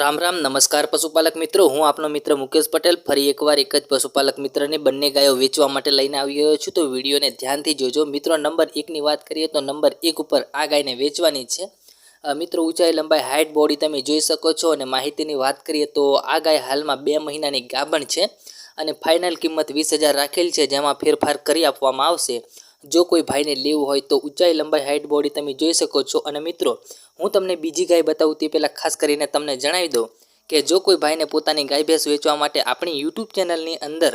રામ રામ, નમસ્કાર પશુપાલક મિત્રો. હું આપનો મિત્ર મુકેશ પટેલ. ફરી એકવાર એક જ પશુપાલક મિત્રને બંને ગાયો વેચવા માટે લઈને રહ્યો છું. તો વિડીયોને ધ્યાનથી જોજો. મિત્રો, નંબર એકની વાત કરીએ તો નંબર એક ઉપર આ ગાયને વેચવાની છે. મિત્રો, ઊંચાઈ, લંબાઈ હાઇટ બોડી તમે જોઈ શકો છો. અને માહિતીની વાત કરીએ તો આ ગાય હાલમાં બે મહિનાની ગાભણ છે. અને ફાઇનલ કિંમત વીસ રાખેલ છે, જેમાં ફેરફાર કરી આપવામાં આવશે. જો કોઈ ભાઈને લેવું હોય તો ઊંચાઈ, લંબાઈ હાઇટ બોડી તમે જોઈ શકો છો. અને મિત્રો, હું તમને બીજી ગાય બતાવું તે પહેલાં ખાસ કરીને તમને જણાવી દઉં કે જો કોઈ ભાઈને પોતાની ગાય ભેંસ વેચવા માટે આપણી યુટ્યુબ ચેનલની અંદર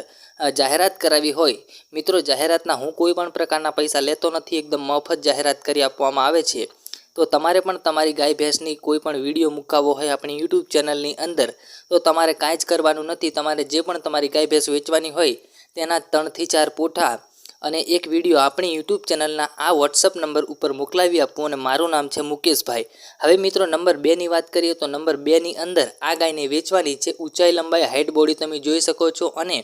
જાહેરાત કરાવી હોય, મિત્રો, જાહેરાતના હું કોઈ પણ પ્રકારના પૈસા લેતો નથી, એકદમ મફત જાહેરાત કરી આપવામાં આવે છે, તો તમારે પણ તમારી ગાય ભેંસની કોઈ પણ વીડિયો મૂકાવવો હોય આપણી યુટ્યુબ ચેનલની અંદર, તો તમારે કાંઈ જ કરવાનું નથી. તમારે જે પણ તમારી ગાય ભેંસ વેચવાની હોય, તેના ત્રણથી ચાર પોઠા અને એક વીડિયો આપણી યુટ્યુબ ચેનલના આ વોટ્સઅપ નંબર ઉપર મોકલાવી આપવું અને મારું નામ છે મુકેશભાઈ. હવે મિત્રો નંબર બેની વાત કરીએ તો નંબર બેની અંદર આ ગાયને વેચવાની છે ઊંચાઈ લંબાઈ હાઇટ બોડી તમે જોઈ શકો છો અને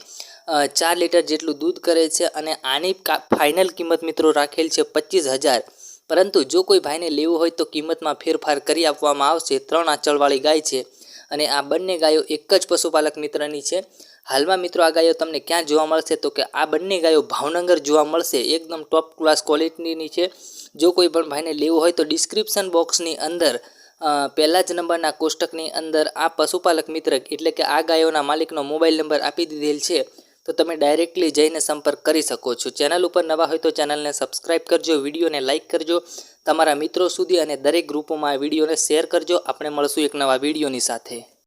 ચાર લીટર જેટલું દૂધ કરે છે અને આની ફાઇનલ કિંમત મિત્રો રાખેલ છે પચીસ હજાર. પરંતુ જો કોઈ ભાઈને લેવું હોય તો કિંમતમાં ફેરફાર કરી આપવામાં આવશે. ત્રણ આંચળવાળી ગાય છે. અને આ બંને ગાયો એક જ પશુપાલક મિત્રની છે. હાલમાં મિત્રો આ ગાયો તમને ક્યાં જોવા મળશે તો કે આ બંને ગાયો ભાવનગર જોવા મળશે. એકદમ ટોપ ક્લાસ ક્વોલિટીની છે. જો કોઈ પણ ભાઈને લેવું હોય તો ડિસ્ક્રિપ્શન બોક્સની અંદર પહેલાં જ નંબરના કોષ્ટકની અંદર આ પશુપાલક મિત્ર એટલે કે આ ગાયોના માલિકનો મોબાઈલ નંબર આપી દીધેલ છે. તો તમે ડાયરેક્ટલી જઈને સંપર્ક કરી શકો છો. ચેનલ ઉપર નવા હોય તો ચેનલને સબસ્ક્રાઇબ કરજો વિડીયોને લાઇક કરજો. તમારા મિત્રો સુધી અને દરેક ગ્રુપોમાં આ વિડીયોને શેર કરજો. આપણે મળશું એક નવા વિડીયોની સાથે.